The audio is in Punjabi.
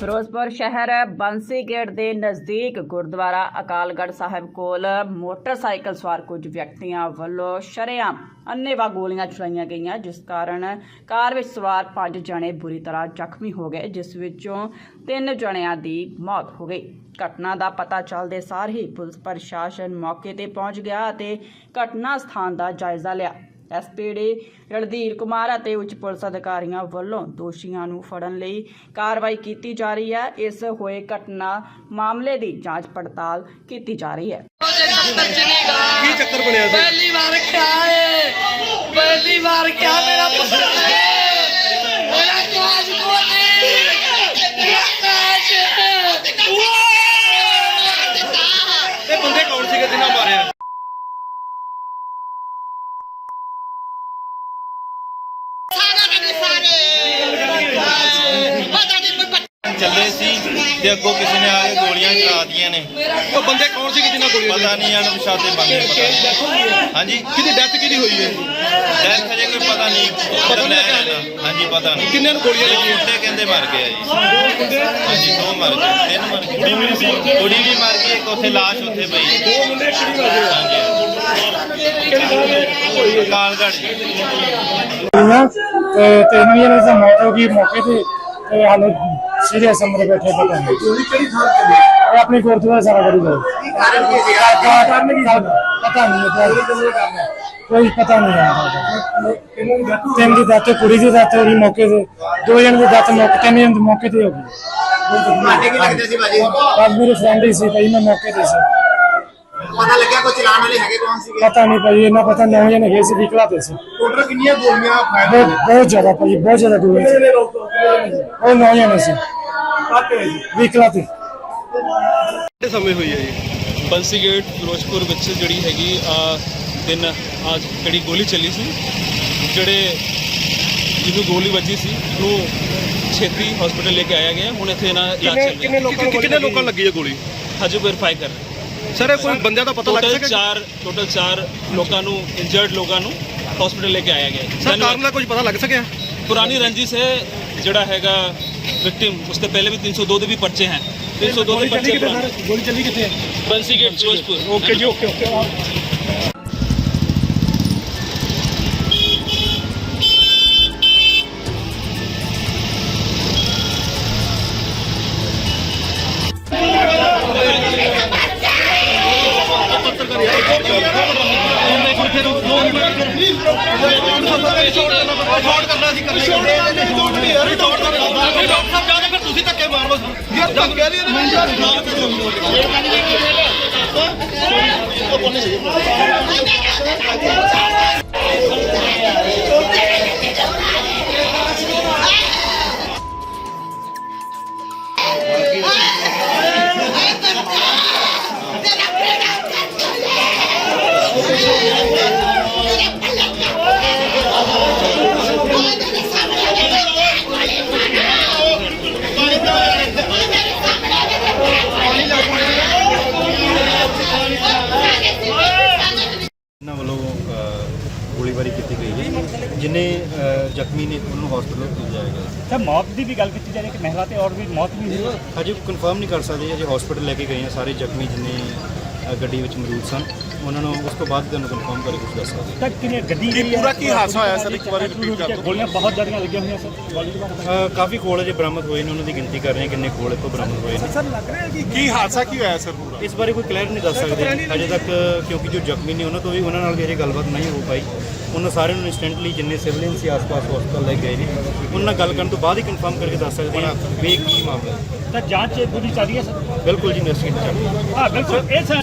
ਫਿਰੋਜ਼ਪੁਰ ਸ਼ਹਿਰ ਬੰਸੀ ਗੇਟ ਦੇ ਨਜ਼ਦੀਕ ਗੁਰਦੁਆਰਾ ਅਕਾਲਗੜ੍ਹ ਸਾਹਿਬ ਕੋਲ ਮੋਟਰਸਾਈਕਲ ਸਵਾਰ ਕੁਝ ਵਿਅਕਤੀਆਂ ਵੱਲੋਂ ਸ਼ਰੇਆਮ ਅੰਨ੍ਹੇਵਾਹ ਗੋਲੀਆਂ ਚਲਾਈਆਂ ਗਈਆਂ, ਜਿਸ ਕਾਰਨ ਕਾਰ ਵਿੱਚ ਸਵਾਰ ਪੰਜ ਜਣੇ ਬੁਰੀ ਤਰ੍ਹਾਂ ਜ਼ਖਮੀ ਹੋ ਗਏ, ਜਿਸ ਵਿੱਚੋਂ ਤਿੰਨ ਜਣਿਆਂ ਦੀ ਮੌਤ ਹੋ ਗਈ। ਘਟਨਾ ਦਾ ਪਤਾ ਚੱਲਦੇ ਸਾਰ ਹੀ ਪੁਲਿਸ ਪ੍ਰਸ਼ਾਸਨ ਮੌਕੇ ਤੇ ਪਹੁੰਚ ਗਿਆ ਅਤੇ ਘਟਨਾ ਸਥਾਨ ਦਾ ਜਾਇਜ਼ਾ ਲਿਆ। ਐਸਪੀਡੀ ਰਣਧੀਰ ਕੁਮਾਰ ਅਤੇ ਉੱਚ ਪੁਲਿਸ ਅਧਿਕਾਰੀਆਂ ਵੱਲੋਂ ਦੋਸ਼ੀਆਂ ਨੂੰ ਫੜਨ ਲਈ ਕਾਰਵਾਈ ਕੀਤੀ ਜਾ ਰਹੀ ਹੈ। ਇਸ ਹੋਏ ਘਟਨਾ ਮਾਮਲੇ ਦੀ ਜਾਂਚ ਪੜਤਾਲ ਕੀਤੀ ਜਾ ਰਹੀ ਹੈ। ਕੀ ਚੱਕਰ ਬਣਿਆ ਸੀ? ਪਹਿਲੀ ਵਾਰ ਕਿਆ ਏ। ਪਹਿਲੀ ਵਾਰ ਕਿਆ ਮੇਰਾ ਪੁੱਤਰ ਏ। ਮੇਰਾ ਕਾਜ ਕੋਨੀ ਮੇਰਾ ਕਾਜ ਇਹ ਬੰਦੇ ਕੌਣ ਸੀਗੇ ਜਿਨ੍ਹਾਂ ਮਾਰਿਆ? ਚੱਲੇ ਸੀ ਤੇ ਅੱਗੋਂ ਕਿਸੇ ਨੇ ਆ ਕੇ ਗੋਲੀਆਂ ਚਲਾ ਦਿੱਤੀਆਂ ਨੇ। ਉਹ ਬੰਦੇ ਕੌਣ ਸੀਗੇ ਜਿਨ੍ਹਾਂ ਗੋਲੀਆਂ ਪਤਾ ਨਹੀਂ ਅਣ ਪਛਾਤੇ ਬੰਦੇ ਪਤਾ ਨਹੀਂ। ਹਾਂਜੀ। ਕਿਹਦੀ ਡੈਥ ਕਿਹਦੀ ਹੋਈ ਹੈ? ਡੈਥ ਹਜੇ ਕੋਈ ਪਤਾ ਨਹੀਂ। ਪਤਾ ਨਹੀਂ। ਹਾਂਜੀ ਪਤਾ ਨਹੀਂ। ਕਿੰਨਿਆਂ ਨੂੰ ਗੋਲੀਆਂ ਲੱਗੀਆਂ? ਮੁੰਡੇ ਕਹਿੰਦੇ ਮਰ ਗਏ ਆ ਜੀ। ਹਾਂਜੀ ਦੋ ਮਰ ਗਏ। ਤਿੰਨ ਮਰ ਗਏ। ਕੁੜੀ ਵੀ ਸੀ? ਕੁੜੀ ਵੀ ਮਰ ਗਈ ਇੱਕ ਉੱਥੇ ਲਾਸ਼ ਉੱਥੇ ਪਈ ਦੋ ਮੁੰਡੇ ਕਿਹੜੀ ਵਜੇ ਹਾਂਜੀ ਕਾਲਗੜ੍ਹ ਜੀ। ਨਾ ਤੇ ਤਿੰਨ ਜਣੇ ਦੀ ਮੌਤ ਹੋ ਗਈ ਮੌਕੇ ਤੇ ਤੇ ਹਾਲੇ ਸੀਰੀਅਸ ਅੰਦਰ ਬੈਠੇ ਪਤਾ ਨਹੀਂ। ਗੋਲੀ ਕਿਹੜੀ ਥਾਂ ਤੇ ਇਹ ਆਪਣੀ ਗੁਰਦੁਆਰਾ ਸਾਰਾ ਕਰੀ ਗਏ ਕਾਰਨ ਕੀ ਪਤਾ ਨਹੀਂ ਹੈ ਕੋਈ ਪਤਾ ਨਹੀਂ ਹੈ ਤਿੰਨ ਦੀ ਦਾਤੇ ਕੁੜੀ ਦੀ ਦਾਤੇ ਹੋਈ ਮੌਕੇ ਤੇ। ਦੋ ਜਣੇ ਦੀ ਦਾਤੇ ਮੌਕੇ ਜਣੇ ਦੀ ਮੌਕੇ ਤੇ ਹੋ ਗਈ। ਤੁਹਾਡੇ ਕੀ ਲੱਗਦੇ ਸੀ ਭਾਜੀ? ਬਸ ਮੇਰੇ ਫਰੈਂਡ ਹੀ ਸੀ ਭਾਈ ਮੈਂ ਮੌਕੇ ਤੇ ਸੀ। ਪਤਾ ਲੱਗਿਆ ਕੋਈ ਚਲਾਨ ਵਾਲੇ ਹੈਗੇ ਕੌਣ ਸੀਗੇ? ਪਤਾ ਨਹੀਂ ਭਾਈ ਇਹਨਾਂ ਪਤਾ ਨੌ ਜਣੇ ਗਏ ਸੀ ਵਿਕਲਾ ਤੇ ਸੀ। ਟੋਟਲ ਕਿੰਨੀਆਂ ਗੋਲੀਆਂ ਫਾਇਰ ਬਹੁਤ ਬਹੁਤ ਜ਼ਿਆਦਾ ਭਾਈ ਬਹੁਤ ਜ਼ਿਆਦਾ ਦੂਰ ਸੀ। ਉਹ ਨੌ ਜਣੇ ਸੀ। ਵਿਕਲਾ ਤੇ ਕਿਹੜੇ ਸਮੇਂ ਹੋਈ ਹੈ ਜੀ? ਬੰਸੀ ਗੇਟ ਫਿਰੋਜ਼ਪੁਰ ਵਿੱਚ ਜਿਹੜੀ ਹੈਗੀ ਆ ਦਿਨ ਅੱਜ ਜਿਹੜੀ ਗੋਲੀ ਚੱਲੀ ਸੀ ਜਿਹੜੇ ਜਿਹਨੂੰ ਗੋਲੀ ਵੱਜੀ ਸੀ ਉਹਨੂੰ ਛੇਤੀ ਹਸਪੀਟਲ ਲੈ ਕੇ ਆਇਆ ਗਿਆ। ਹੁਣ ਇੱਥੇ ਇਹਨਾਂ ਇਲਾਜ ਕਿੰਨੇ ਚੱਲ ਕਿੰਨੇ ਰਿਹਾ ਕਿੰਨੇ ਲੋਕਾਂ ਨੂੰ ਲੱਗੀ ਹੈ ਗੋਲੀ? ਹਜੇ ਵੈਰੀਫਾਈ ਕਰ ਰਹੇ। ਸਰ ਇਹ ਕੋਈ ਬੰਦਿਆਂ ਦਾ ਪਤਾ ਲੱਗ ਟੋਟਲ ਸਕਿਆ 4 ਟੋਟਲ 4 ਲੋਕਾਂ ਨੂੰ ਇੰਜਰਡ ਲੋਕਾਂ ਨੂੰ ਹਸਪੀਟਲ ਲੈ ਕੇ ਆਇਆ ਗਿਆ ਸਰ। ਕਾਰਨ ਦਾ ਕੁਝ ਪਤਾ ਲੱਗ ਸਕਿਆ? ਪੁਰਾਣੀ ਰੰਜਿਸ਼ ਹੈ ਜਿਹੜਾ ਹੈਗਾ ਵਿਕਟਿਮ ਉਸ ਤੋਂ ਪਹਿਲੇ ਵੀ 302 ਦੇ ਵੀ ਪਰਚੇ ਹਨ 302 ਦੇ ਪਰਚੇ ਗੋਲੀ ਚੱਲੀ ਕਿੱਥੇ Bansi gate Firozpur okay ji okay okay short ਕਰਨਾ ਸੀ ਕਰਨਾ ਸ਼ਾਰਟ ਕਰਨਾ ਡਾਕਟਰ ਸਾਹਿਬ ਜਾ ਕੇ ਫਿਰ ਤੁਸੀਂ ਧੱਕੇ ਮਾਰੋ ਯਾਰ ਜਦ ਕਹਿ ਰਹੀ ਹੈ ਇਹਨਾਂ ਜਿਨੇ ਜ਼ਖਮੀ ਨੇ ਉਹਨਾਂ ਨੂੰ ਹਸਪੀਟਲ ਭੇਜਿਆ ਗਿਆ। ਸਰ ਮੌਤ ਦੀ ਵੀ ਗੱਲ ਕੀਤੀ ਜਾਣੀ ਕਿ ਮਹਿਲਾ ਤੇ ਔਰ ਵੀ ਮੌਤ ਵੀ ਹੋਈ ਅਜੇ ਕਨਫਰਮ ਨਹੀਂ ਕਰ ਸਕਦੇ ਅਜੇ ਹਸਪੀਟਲ ਲੈ ਕੇ ਗਏ ਆ ਸਾਰੇ ਜ਼ਖਮੀ ਜਿਨੇ ਗੱਡੀ ਵਿੱਚ ਮੌਜੂਦ ਸਨ। ਉਹਨਾਂ ਨੂੰ ਉਸ ਤੋਂ ਬਾਅਦ ਤੁਹਾਨੂੰ ਕਨਫਰਮ ਕਰਕੇ ਕੁਝ ਦੱਸ ਸਕਦੇ ਤਾਂ ਕਿਨੇ ਗੱਡੀ ਜਿਹੜੀ ਪੂਰਾ ਕੀ ਹਾਦਸਾ ਹੋਇਆ ਸਰ? ਇੱਕ ਵਾਰੀ ਰਿਪੀਟ ਕਰ ਦਿਓ। ਗੋਲੀਆਂ ਬਹੁਤ ਜ਼ਿਆਦੀਆਂ ਲੱਗੀਆਂ ਹੋਈਆਂ ਸਰ। ਗੋਲੀ ਦੇ ਬਾਰੇ ਅ, ਕਾਫੀ ਖੋਲ ਅਜੇ ਬਰਾਮਦ ਹੋਏ ਨੇ ਉਹਨਾਂ ਦੀ ਗਿਣਤੀ ਕਰ ਰਹੇ ਹਾਂ ਕਿੰਨੇ ਖੋਲ ਇੱਥੋਂ ਬਰਾਮਦ ਹੋਏ ਨੇ। ਕੀ ਹਾਦਸਾ ਕੀ ਹੋਇਆ ਸਰ ਪੂਰਾ? ਇਸ ਬਾਰੇ ਕੋਈ ਕਲੀਅਰ ਨਹੀਂ ਦੱਸ ਸਕਦੇ। ਅਜੇ ਤੱਕ ਕਿਉਂਕਿ ਜੋ ਜ਼ਖਮੀ ਨੇ ਉਹਨਾਂ ਤੋਂ ਵੀ ਉਹਨਾਂ ਨਾਲ ਵੀ ਅਜੇ ਗੱਲਬਾਤ ਨਹੀਂ ਹੋ ਪਾਈ। ਉਹਨਾਂ ਸਾਰਿਆਂ ਨੂੰ ਇਨਸਟੈਂਟਲੀ ਜਿੰਨੇ ਸਿਵਲਿਅਨ ਸੀ ਆਸ-ਪਾਸ ਹਸਪਤਾਲ ਲੈ ਕੇ ਗਏ ਨੇ ਉਹਨਾਂ ਨਾਲ ਗੱਲ ਕਰਨ ਤੋਂ ਬਾਅਦ ਹੀ ਕਨਫਰਮ ਕਰਕੇ ਦੱਸ ਸਕਦੇ ਹਾਂ ਵੀ ਇਹ ਕੀ ਮਾਮਲਾ ਹੈ। ਤਾਂ ਜਾਂਚ ਪੂਰੀ ਚੱਲ ਰਹੀ ਹੈ ਸਰ? ਬਿਲਕੁਲ ਜੀ ਇਨਵੈਸਟੀਗੇਟ ਚੱਲ ਰਹੀ ਹੈ। ਹਾਂ ਬਿਲਕੁਲ। ਇਹ ਸਰ